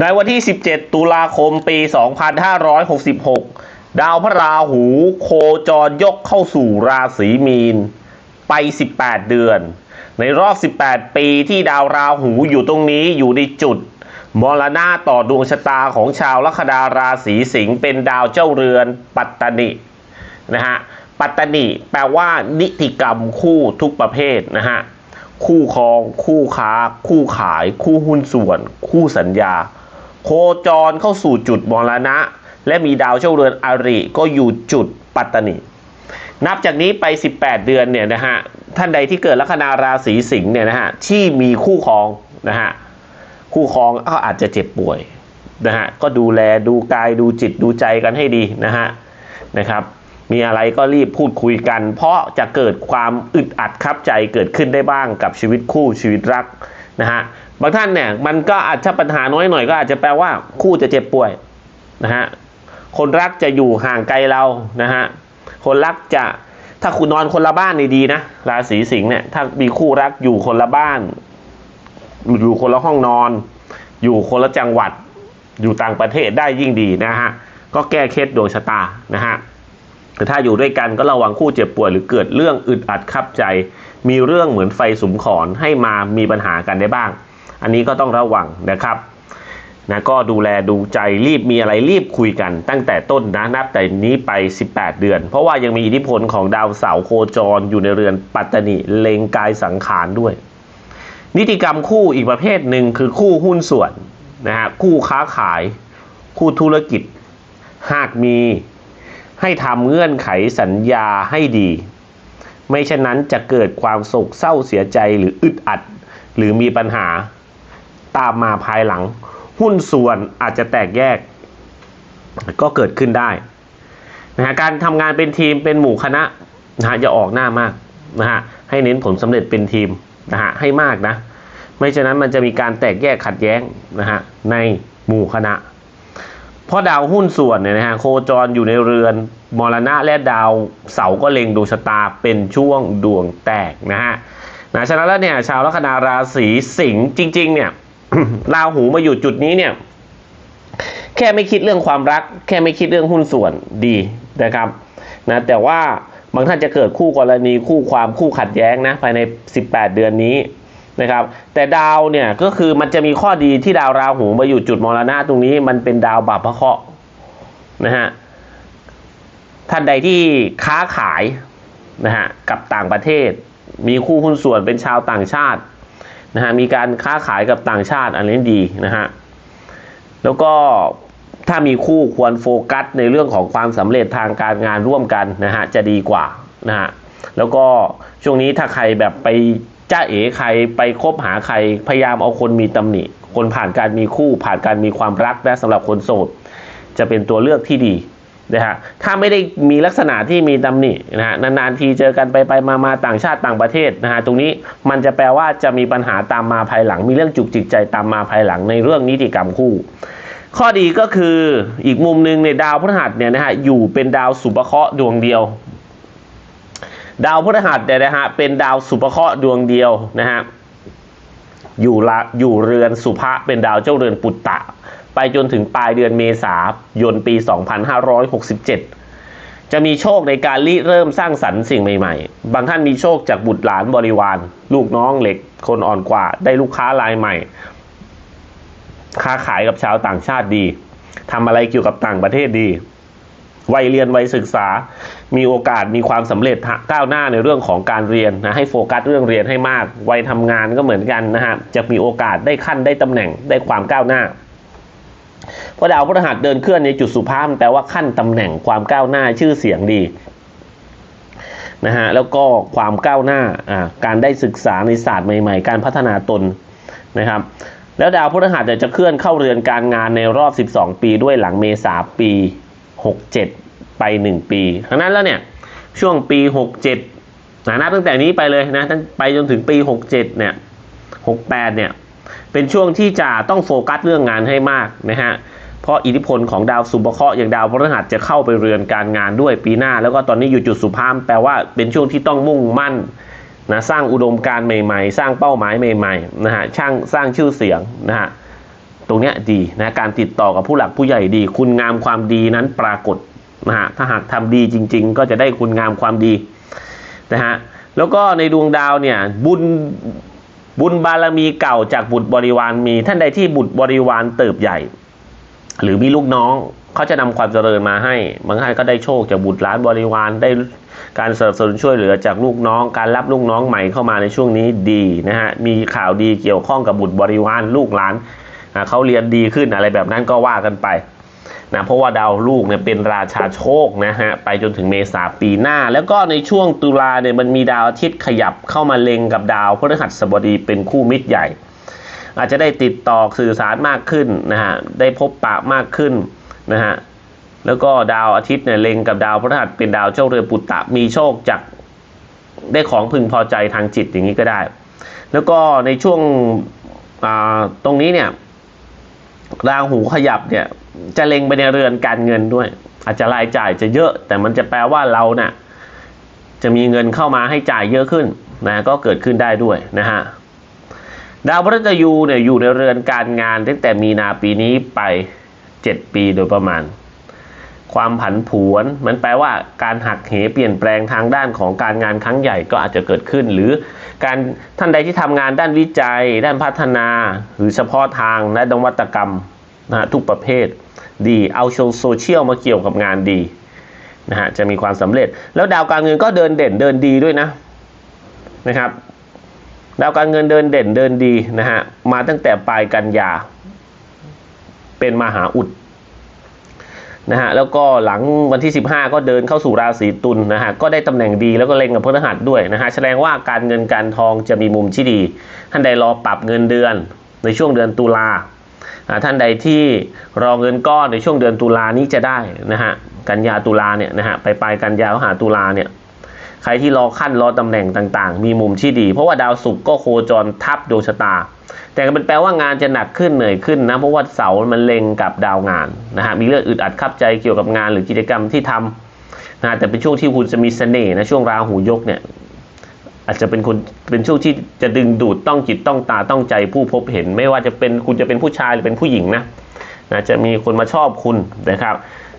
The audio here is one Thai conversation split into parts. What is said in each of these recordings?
ในวันที่ 17 ตุลาคมปี 2566 ดาวพระราหูโคจรยกเข้าสู่ราศีมีน ไป 18 เดือน ในรอบ 18 ปีที่ดาวราหูอยู่ตรงนี้อยู่ในจุด มรณะต่อดวงชะตาของชาวลัคนาราศีสิงห์เป็นดาวเจ้าเรือนปัตตนินะฮะปัตตนิแปลว่า นิติกรรมคู่ทุกประเภทนะฮะคู่ครอง คู่ค้า คู่ขาย คู่หุ้นส่วน คู่สัญญา โคจรเข้าสู่จุดมรณะ และมีดาวเจ้าเรือนอริก็อยู่จุดปัตตนินับจากนี้ไป 18 เดือนเนี่ยนะฮะท่านใดที่เกิดลัคนาราศีสิงห์เนี่ยนะฮะที่มีคู่ครองนะฮะคู่ครองก็อาจจะเจ็บป่วยนะฮะก็ดูแลดูกายดูจิตดูใจกันให้ดีนะฮะนะครับ มีอะไรก็รีบพูดคุยกัน เพราะจะเกิดความอึดอัดคับใจเกิดขึ้นได้บ้างกับชีวิตคู่ชีวิตรัก นะฮะบางท่านเนี่ยมันก็อาจจะปัญหาน้อยหน่อยก็อาจจะแปลว่าคู่จะเจ็บป่วยนะฮะคนรักจะอยู่ห่างไกลเรานะฮะคนรักจะถ้าคุณนอนคนละบ้านนี่ดีนะราศีสิงห์เนี่ยถ้ามีคู่รักอยู่คนละบ้าน อยู่คนละห้องนอน อยู่คนละจังหวัด อยู่ต่างประเทศได้ยิ่งดีนะฮะก็แก้เคล็ดดวงชะตานะฮะแต่ถ้าอยู่ด้วยกันก็ระวังคู่เจ็บป่วยหรือเกิดเรื่องอึดอัดคับใจ มีเรื่องเหมือนไฟสุมขอนให้มามีปัญหากันได้บ้าง อันนี้ก็ต้องระวังนะครับนะก็ดูแลดูใจรีบมีอะไรรีบคุยกัน ตั้งแต่ต้นนะนับแต่นี้ไป 18 เดือน เพราะว่ายังมีอิทธิพลของดาวเสาร์โคจรอยู่ในเรือนปัตตนิเลงกายสังขารด้วย นิติกรรมคู่อีกประเภทหนึ่งคือคู่หุ้นส่วนนะฮะคู่ค้าขาย คู่ธุรกิจ หากมีให้ทำเงื่อนไขสัญญาให้ดี ไม่เช่นนั้นจะเกิดความโศกเศร้าเสียใจหรืออึดอัด หรือมีปัญหาตามมาภายหลัง หุ้นส่วนอาจจะแตกแยก ก็เกิดขึ้นได้นะฮะการทำงานเป็นทีมเป็นหมู่คณะนะฮะอย่าออกหน้ามากนะฮะให้เน้นผลสำเร็จเป็นทีมนะฮะให้มากนะ ไม่เช่นนั้นมันจะมีการแตกแยกขัดแย้งนะฮะในหมู่คณะ เพราะดาวหุ้นส่วนเนี่ยนะฮะโคจรอยู่ในเรือนมรณะและดาวเสาก็เล็งดวงชะตาเป็นช่วงดวงแตกนะฮะนะฉะนั้นแล้วเนี่ยชาวลัคนาราศีสิงห์จริง ๆ เนี่ยราหูมาอยู่จุดนี้เนี่ย แค่ไม่คิดเรื่องความรัก แค่ไม่คิดเรื่องหุ้นส่วนดีนะครับนะแต่ว่าบางท่านจะเกิดคู่กรณีคู่ความคู่ขัดแย้งนะภายใน 18 เดือนนี้ นะครับ แต่ดาวเนี่ยก็คือมันจะมีข้อดีที่ดาวราหูมาอยู่จุดมรณะตรงนี้มันเป็นดาวบาปพระเคราะห์นะฮะท่านใดที่ค้าขายนะฮะกับต่างประเทศ มีคู่หุ้นส่วนเป็นชาวต่างชาตินะฮะมีการค้าขายกับต่างชาติอันนี้ดีนะฮะแล้วก็ถ้ามีคู่ควรโฟกัสในเรื่องของความสำเร็จทางการงานร่วมกันนะฮะจะดีกว่านะฮะแล้วก็ช่วงนี้ถ้าใครแบบไป จ้าเอ๋ใครไปคบหาใครพยายามเอาคนมีตำหนิ คนผ่านการมีคู่ผ่านการมีความรักนะสำหรับคนโสดจะเป็นตัวเลือกที่ดีนะฮะถ้าไม่ได้มีลักษณะที่มีตำหนินะฮะนานๆทีเจอกันไปไปมามาต่างชาติต่างประเทศนะฮะตรงนี้มันจะแปลว่าจะมีปัญหาตามมาภายหลัง มีเรื่องจุกจิกใจตามมาภายหลังในเรื่องนิติกรรมคู่ ข้อดีก็คืออีกมุมหนึ่งในดาวพฤหัสเนี่ยนะฮะอยู่เป็นดาวสุภเคราะห์ดวงเดียว ดาวพฤหัสเนี่ยนะฮะเป็นดาวสุภเคราะห์ดวงเดียวนะฮะอยู่ละอยู่เรือนสุภะเป็นดาวเจ้าเรือนปุตตะ ไปจนถึงปลายเดือนเมษายนปี 2567 จะมีโชคในการริเริ่มสร้างสรรค์สิ่งใหม่ๆ บางท่านมีโชคจากบุตรหลานบริวาร ลูกน้องเหล็กคนอ่อนกว่า ได้ลูกค้ารายใหม่ ค้าขายกับชาวต่างชาติดีทำอะไรเกี่ยวกับต่างประเทศดี วัยเรียนวัยศึกษา มีโอกาสมีความสำเร็จก้าวหน้าในเรื่องของการเรียนนะให้โฟกัสเรื่องเรียนให้มาก วัยทำงานก็เหมือนกันนะฮะจะมีโอกาสได้ขั้นได้ตำแหน่งได้ความก้าวหน้าเพราะดาวพฤหัสเดินเคลื่อนในจุดสุภาพแปลว่าขั้นตำแหน่งความก้าวหน้าชื่อเสียงดีนะฮะแล้วก็ความก้าวหน้าการได้ศึกษาในศาสตร์ใหม่ ๆ การพัฒนาตนนะครับแล้วดาวพฤหัสจะเคลื่อนเข้าเรือนการงานในรอบ 12 ปีด้วยหลังเมษาปี 67 ไป 1 ปีฉะนั้นแล้วเนี่ยช่วงปี 67นะนับตั้งแต่นี้ไปเลยนะตั้งไปจนถึงปี 67เนี่ย68เนี่ยเป็นช่วงที่จะต้องโฟกัสเรื่องงานให้มากนะฮะเพราะอิทธิพลของดาวสุภเคราะห์อย่างดาวพฤหัสจะเข้าไปเรือนการงานด้วยปีหน้า แล้วก็ตอนนี้อยู่จุดสุภาพแปลว่าเป็นช่วงที่ต้องมุ่งมั่นนะสร้างอุดมการณ์ใหม่ ๆ สร้างเป้าหมายใหม่ๆนะฮะช่างสร้างชื่อเสียงนะฮะ ตรงเนี้ยดีนะการติดต่อกับผู้หลักผู้ใหญ่ดี คุณงามความดีนั้นปรากฏนะฮะถ้าหากทำดีจริง ๆ ก็จะได้คุณงามความดีนะฮะแล้วก็ในดวงดาวเนี่ยบุญบุญบารมีเก่าจากบุตรบริวารมี ท่านใดที่บุตรบริวารเติบใหญ่ หรือมีลูกน้องเขาจะนำความเจริญมาให้บางท่านก็ได้โชคจากบุตรหลานบริวารได้การสนับสนุนช่วยเหลือจากลูกน้อง การรับลูกน้องใหม่เข้ามาในช่วงนี้ดีนะฮะมีข่าวดีเกี่ยวข้องกับบุตรบริวารลูกหลาน เขาเรียนดีขึ้นอะไรแบบนั้นก็ว่ากันไปนะเพราะว่าดาวลูกเนี่ยเป็นราชาโชคนะฮะไปจนถึงเมษาปีหน้า แล้วก็ในช่วงตุลาเนี่ยมันมีดาวอาทิตย์ขยับเข้ามาเล็งกับดาวพฤหัสบดีเป็นคู่มิตรใหญ่ อาจจะได้ติดต่อสื่อสารมากขึ้นนะฮะได้พบปะมากขึ้นนะฮะแล้วก็ดาวอาทิตย์เนี่ยเล็งกับดาวพฤหัสเป็นดาวเจ้าเรือปุตตะมีโชคจากได้ของพึงพอใจทางจิตอย่างนี้ก็ได้ แล้วก็ในช่วงตรงนี้เนี่ย ราหูขยับเนี่ย จะเล็งไปในเรือนการเงินด้วย อาจจะรายจ่ายจะเยอะ แต่มันจะแปลว่าเราเนี่ยจะมีเงินเข้ามาให้จ่ายเยอะขึ้นนะก็เกิดขึ้นได้ด้วยนะฮะดาวพฤหัสยูเนี่ยอยู่ในเรือนการงานตั้งแต่มีนาปีนี้ไป 7 ปีโดยประมาณ ความผันผวน มันแปลว่าการหักเหเปลี่ยนแปลงทางด้านของการงานครั้งใหญ่ก็อาจจะเกิดขึ้น หรือการท่านใดที่ทำงานด้านวิจัย ด้านพัฒนา หรือเฉพาะทางและนวัตกรรมนะฮะทุกประเภทดีเอาโซเชียลมาเกี่ยวกับงานดีนะฮะจะมีความสำเร็จ แล้วดาวการเงินก็เดินเด่นเดินดีด้วยนะนะครับดาวการเงินเดินเด่นเดินดีนะฮะมาตั้งแต่ปลายกันยาเป็นมหาอุด นะฮะแล้วก็หลังวันที่ 15 ก็เดินเข้าสู่ราศีตุลนะฮะก็ได้ตำแหน่งดีแล้วก็เล็งกับพฤหัสด้วยนะฮะแสดงว่าการเงินการทองจะมีมุมที่ดี ท่านใดรอปรับเงินเดือนในช่วงเดือนตุลาท่านใดที่รอเงินก้อนในช่วงเดือนตุลานี้จะได้นะฮะกันยาตุลาเนี่ยนะฮะไปปลายกันยาก็หาตุลาเนี่ย ใครที่รอขั้นรอตำแหน่งต่างๆ มีมุมที่ดี เพราะว่าดาวศุกร์ก็โคจรทับดวงชะตา แต่ก็เป็นแปลว่างานจะหนักขึ้นเหนื่อยขึ้นนะเพราะว่าเสามันเล็งกับดาวงานนะฮะมีเรื่องอึดอัดขับใจเกี่ยวกับงานหรือกิจกรรมที่ทำนะฮะแต่เป็นช่วงที่คุณจะมีเสน่ห์นะช่วงราหูยกเนี่ยอาจจะเป็นคนเป็นช่วงที่จะดึงดูดต้องจิตต้องตาต้องใจผู้พบเห็น ไม่ว่าจะเป็นคุณจะเป็นผู้ชายหรือเป็นผู้หญิงนะนะจะมีคนมาชอบคุณนะครับ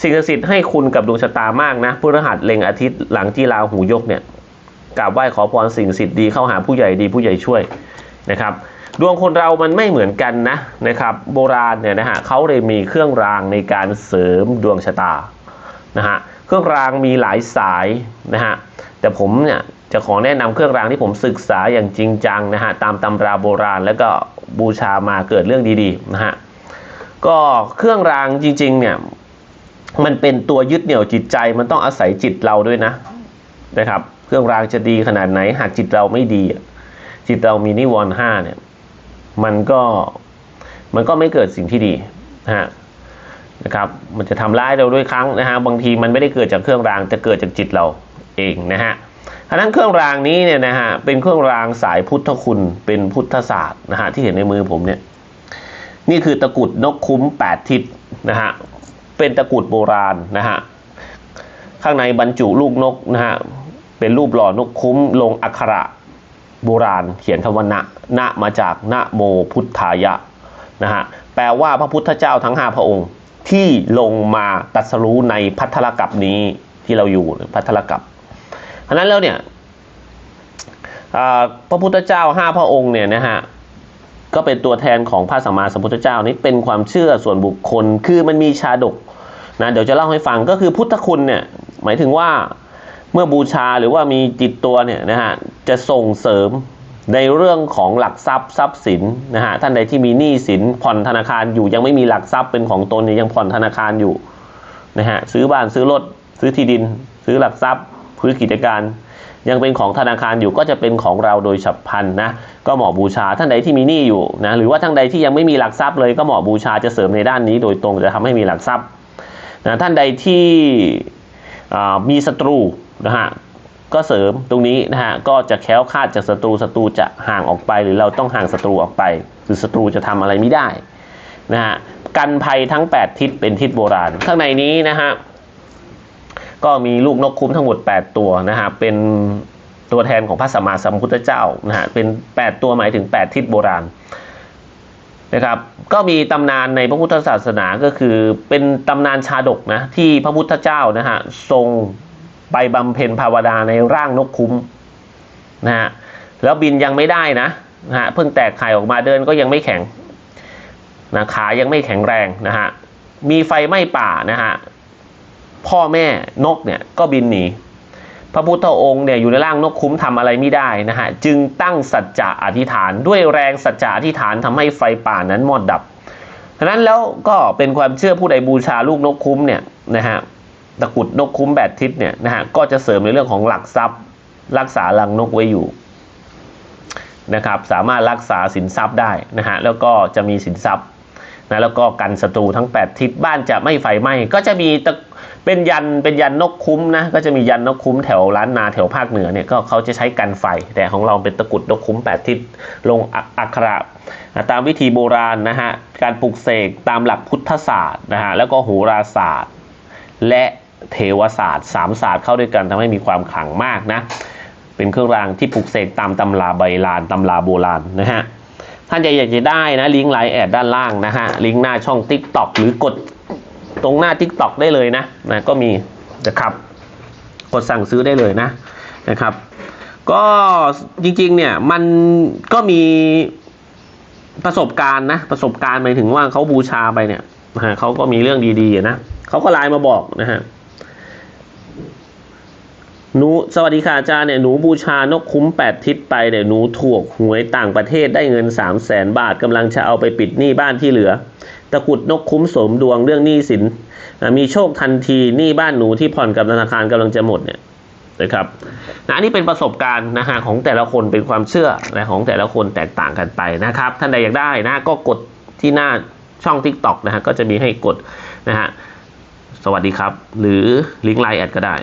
สิ่งศักดิ์สิทธิ์ให้คุณกับดวงชะตามากนะพฤหัสเล็งอาทิตย์หลังที่ราหูยกเนี่ยกราบไหว้ขอพรสิ่งศักดิ์สิทธิ์ดีเข้าหาผู้ใหญ่ดีผู้ใหญ่ช่วยนะครับดวงคนเรามันไม่เหมือนกันนะนะครับโบราณเนี่ยนะฮะเขาเลยมีเครื่องรางในการเสริมดวงชะตานะฮะเครื่องรางมีหลายสายนะฮะแต่ผมเนี่ยจะขอแนะนำเครื่องรางที่ผมศึกษาอย่างจริงจังนะฮะตามตำราโบราณแล้วก็บูชามาเกิดเรื่องดีๆนะฮะก็เครื่องรางจริงๆเนี่ย มันเป็นตัวยึดเหนี่ยวจิตใจมันต้องอาศัยจิตเราด้วยนะนะครับ เครื่องรางจะดีขนาดไหน หากจิตเราไม่ดี จิตเรามีนิวรณ์ห้าเนี่ย มันก็มันก็ไม่เกิดสิ่งที่ดีนะฮะนะครับ มันจะทำร้ายเราด้วยครั้งนะฮะบางทีมันไม่ได้เกิดจากเครื่องรางจะเกิดจากจิตเราเองนะฮะฉะนั้นเครื่องรางนี้เนี่ยนะฮะเป็นเครื่องรางสายพุทธคุณเป็นพุทธศาสตร์นะฮะที่เห็นในมือผมเนี่ย นี่คือตะกุดนกคุ้มแปดทิศนะฮะ เป็นตะกรุดโบราณนะฮะข้างในบรรจุลูกนกนะฮะเป็นรูปหล่อนกคุ้มลงอักขระโบราณ เขียนคำว่านะนะมาจากนะโมพุทธายะนะฮะแปลว่าพระพุทธเจ้าทั้งห้าพระองค์ที่ลงมาตรัสรู้ในพัทธลกัปนี้ที่เราอยู่พัทธลกัปฉะนั้นแล้วเนี่ยพระพุทธเจ้าห้าพระองค์เนี่ยนะฮะก็เป็นตัวแทนของพระสัมมาสัมพุทธเจ้านี่เป็นความเชื่อส่วนบุคคล คือมันมีชาดก นะเดี๋ยวจะเล่าให้ฟังก็คือพุทธคุณเนี่ยหมายถึงว่าเมื่อบูชาหรือว่ามีจิตตัวเนี่ยนะฮะจะส่งเสริมในเรื่องของหลักทรัพย์ทรัพย์สินนะฮะท่านใดที่มีหนี้สินผ่อนธนาคารอยู่ยังไม่มีหลักทรัพย์เป็นของตนเนี่ยยังผ่อนธนาคารอยู่นะฮะซื้อบ้านซื้อรถซื้อที่ดิน ซื้อหลักทรัพย์ซื้อกิจการ ยังเป็นของธนาคารอยู่ก็จะเป็นของเราโดยฉับพลันนะก็เหมาะบูชาท่านใดที่มีหนี้อยู่นะหรือว่าท่านใดที่ยังไม่มีหลักทรัพย์เลยก็เหมาะบูชาจะเสริมในด้านนี้ โดยตรงจะทำให้มีหลักทรัพย์ นะท่านใดที่มีศัตรูนะฮะก็เสริมตรงนี้นะฮะก็จะแคล้วคลาดจากศัตรูศัตรูจะห่างออกไป หรือเราต้องห่างศัตรูออกไปหรือศัตรูจะทำอะไรไม่ได้นะฮะกันภัยทั้ง 8 ทิศเป็นทิศโบราณ ข้างในนี้นะฮะก็มีลูกนกคุ้มทั้งหมด 8 ตัวนะฮะเป็นตัวแทนของพระสัมมาสัมพุทธเจ้านะฮะเป็น 8 ตัวหมายถึง 8 ทิศโบราณ นะครับ ก็มีตำนานในพระพุทธศาสนาก็คือเป็นตำนานชาดกนะที่พระพุทธเจ้านะฮะทรงไปบำเพ็ญภาวนาในร่างนกคุ้มนะฮะแล้วบินยังไม่ได้นะนะฮะเพิ่งแตกไข่ออกมาเดินก็ยังไม่แข็งนะขายังไม่แข็งแรงนะฮะมีไฟไหม้ป่านะฮะพ่อแม่นกเนี่ยก็บินหนี พระพุทธองค์เนี่ยอยู่ในร่างนกคุ้มทำอะไรไม่ได้นะฮะจึงตั้งสัจจะอธิษฐาน ด้วยแรงสัจจะอธิษฐานทำให้ไฟป่านั้นหมดดับฉะนั้นแล้วก็เป็นความเชื่อผู้ใดบูชาลูกนกคุ้มเนี่ยนะฮะตะกุดนกคุ้มแบดทิศเนี่ยนะฮะก็จะเสริมในเรื่องของหลักทรัพย์ รักษารังนกไว้อยู่นะครับสามารถรักษาสินทรัพย์ได้นะฮะแล้วก็จะมีสินทรัพย์นะแล้วก็กันศัตรูทั้ง 8 ทิศบ้านจะไม่ไฟไหม้ก็จะมีตะ เป็นยันเป็นยันนกคุ้มนะก็จะมียันนกคุ้มแถวล้านนาแถวภาคเหนือเนี่ยก็เขาจะใช้กันไฟ แต่ของเราเป็นตะกุดนกคุ้ม8ทิศลงอักอักขระตามวิธีโบราณนะฮะการปลูกเสกตามหลักพุทธศาสตร์นะฮะแล้วก็โหราศาสตร์ และเทวศาสตร์สามศาสตร์เข้าด้วยกันทำให้มีความขลังมากนะเป็นเครื่องรางที่ปลูกเสกตามตำราใบลานตำราโบราณนะฮะท่านจะอยากจะได้นะลิงก์ไลน์แอดด้านล่างนะฮะลิงก์หน้าช่อง Tik t o อกหรือกด ตรงหน้า Tik t o อกได้เลยนะนะก็มีนะครับกดสั่งซื้อได้เลยนะนะครับ ก็จริงๆเนี่ยมันก็มีประสบการณ์นะประสบการณ์หมายถึงว่าเขาบูชาไปเนี่ยนะฮะเขาก็มีเรื่องดีๆนะเขาก็ไลน์มาบอกนะฮะ หนูสวัสดีค่ะอาจารย์เนี่ยหนูบูชานกคุ้มแปดทิศไปเนี่ยหนูถูกหวยต่างประเทศได้เงินสามแสนบาทกำลังจะเอาไปปิดหนี้บ้านที่เหลือ ตะกุดนกคุ้มสมดวงเรื่องหนี้สิน มีโชคทันทีหนี้บ้านหนูที่ผ่อนกับธนาคารกำลังจะหมดเนี่ยนะครับนะอันนี้เป็นประสบการณ์นะฮะของแต่ละคนเป็นความเชื่อนะของแต่ละคนแตกต่างกันไปนะครับ ท่านใดอยากได้นะก็กดที่หน้าช่อง Tik t o อกนะฮะก็จะมีให้กดนะฮะสวัสดีครับ หรือลิงก์ไลน์แอดก็ได้